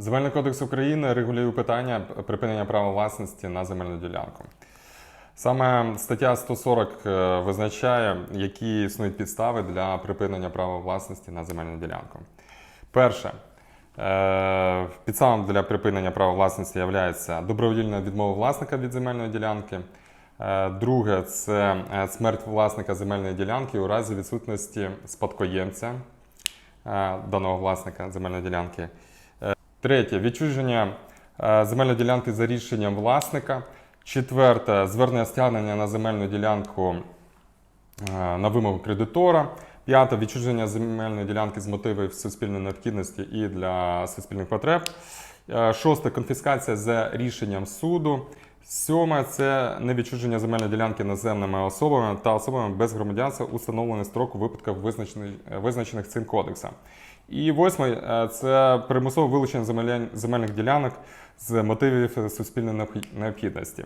Земельний кодекс України регулює питання припинення права власності на земельну ділянку. Саме стаття 140 е, визначає, які існують підстави для припинення права власності на земельну ділянку. Перше, е, підставом для припинення права власності є добровільна відмова власника від земельної ділянки. Е, Друге це смерть власника земельної ділянки у разі відсутності спадкоємця даного власника земельної ділянки. Третє відчуження е, земельної ділянки за рішенням власника. Четверте звернення стягнення на земельну ділянку е, на вимогу кредитора. П'яте відчуження земельної ділянки з мотивів суспільної необхідності і для суспільних потреб. Е, Шосте конфіскація за рішенням суду. Сьоме це невідчуження земельної ділянки наземними особами та особами без громадянства у встановлений строк у випадках, визначених, визначених цим кодексом. І восьме е, це примусове вилучення земельних ділянок з мотивів суспільної необхідності.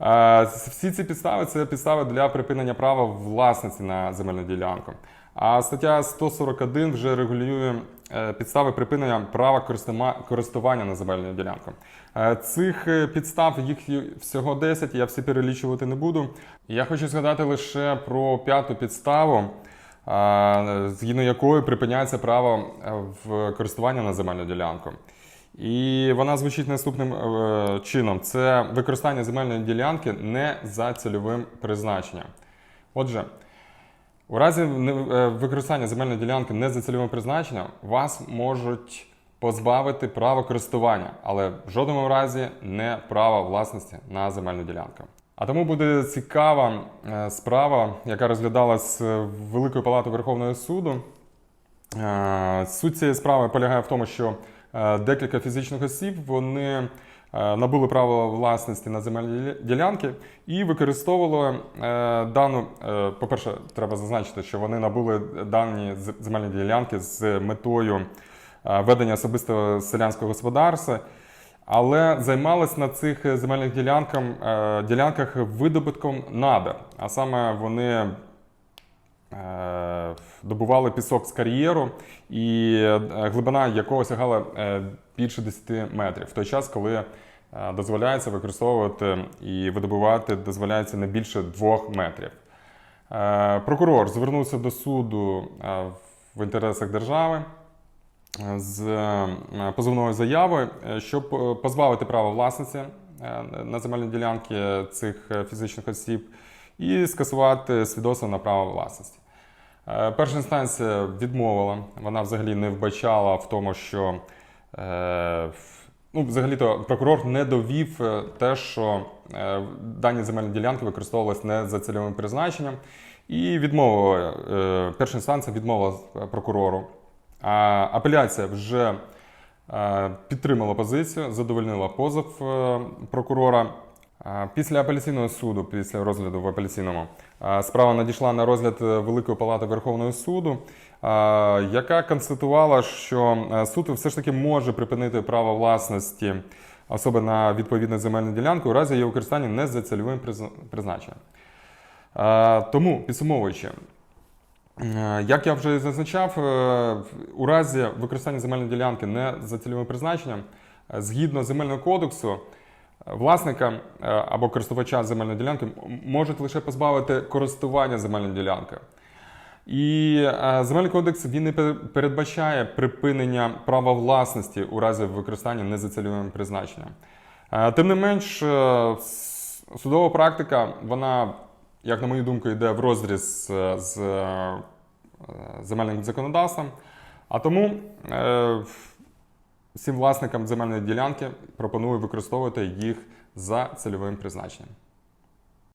Е, Всі ці підстави це підстави для припинення права власності на земельну ділянку. А стаття 141 вже регулює е, підстави припинення права користування на земельну ділянку. Е, Цих е, підстав їх всього 10, я всі перелічувати не буду. Я хочу згадати лише про п'яту підставу, згідно якої припиняється право в користування на земельну ділянку. І вона звучить наступним чином: це використання земельної ділянки не за цільовим призначенням. Отже, у разі е, використання земельної ділянки не за цільовим призначенням вас можуть позбавити права користування, але в жодному разі не права власності на земельну ділянку. А тому буде цікава е, справа, яка розглядалась е, Великою палатою Верховного суду. Суть цієї справи полягає в тому, що декілька фізичних осіб вони набули право власності на земельні ділянки і використовували е, дану. е, По-перше, треба зазначити, що вони набули дані земельні ділянки з метою е, ведення особистого селянського господарства. Але займались на цих земельних ділянках, видобутком надр. А саме вони е, добували пісок з кар'єру, і е, глибина якого сягала е, більше 10 метрів. В той час, коли е, дозволяється використовувати і видобувати дозволяється не більше 2 метрів. Е, Прокурор звернувся до суду е, в інтересах держави е, з е, позовною заявою, е, щоб е, позбавити права власності е, на земельні ділянки цих е, фізичних осіб і скасувати свідоцтво на право власності. Е, Перша інстанція відмовила, вона взагалі не вбачала в тому, що е, ну, взагалі-то прокурор не довів е, те, що дані земельні ділянки використовувалися не за цільовим призначенням, і відмовила, перша інстанція відмовила прокурору. А апеляція вже підтримала позицію, задовольнила позов прокурора. Після апеляційного суду, після розгляду в апеляційному, справа надійшла на розгляд е, Великої палати Верховного суду, яка констатувала, що е, суд все ж таки може припинити право власності особи на відповідну земельну ділянку у разі її використання не за цільовим призначенням. Тому, підсумовуючи, Е, Як я вже зазначав, у разі використання земельної ділянки не за цільовим призначенням, згідно земельного кодексу, власника е, або користувача земельної ділянки можуть лише позбавити користування земельною ділянкою. І е, земельний кодекс він не передбачає припинення права власності у разі використання не призначенням. Е, Тим не менш, судова практика, вона, як на мою думку, йде в розріз з земельним законодавством. А тому всім власникам земельної ділянки пропоную використовувати їх за цільовим призначенням.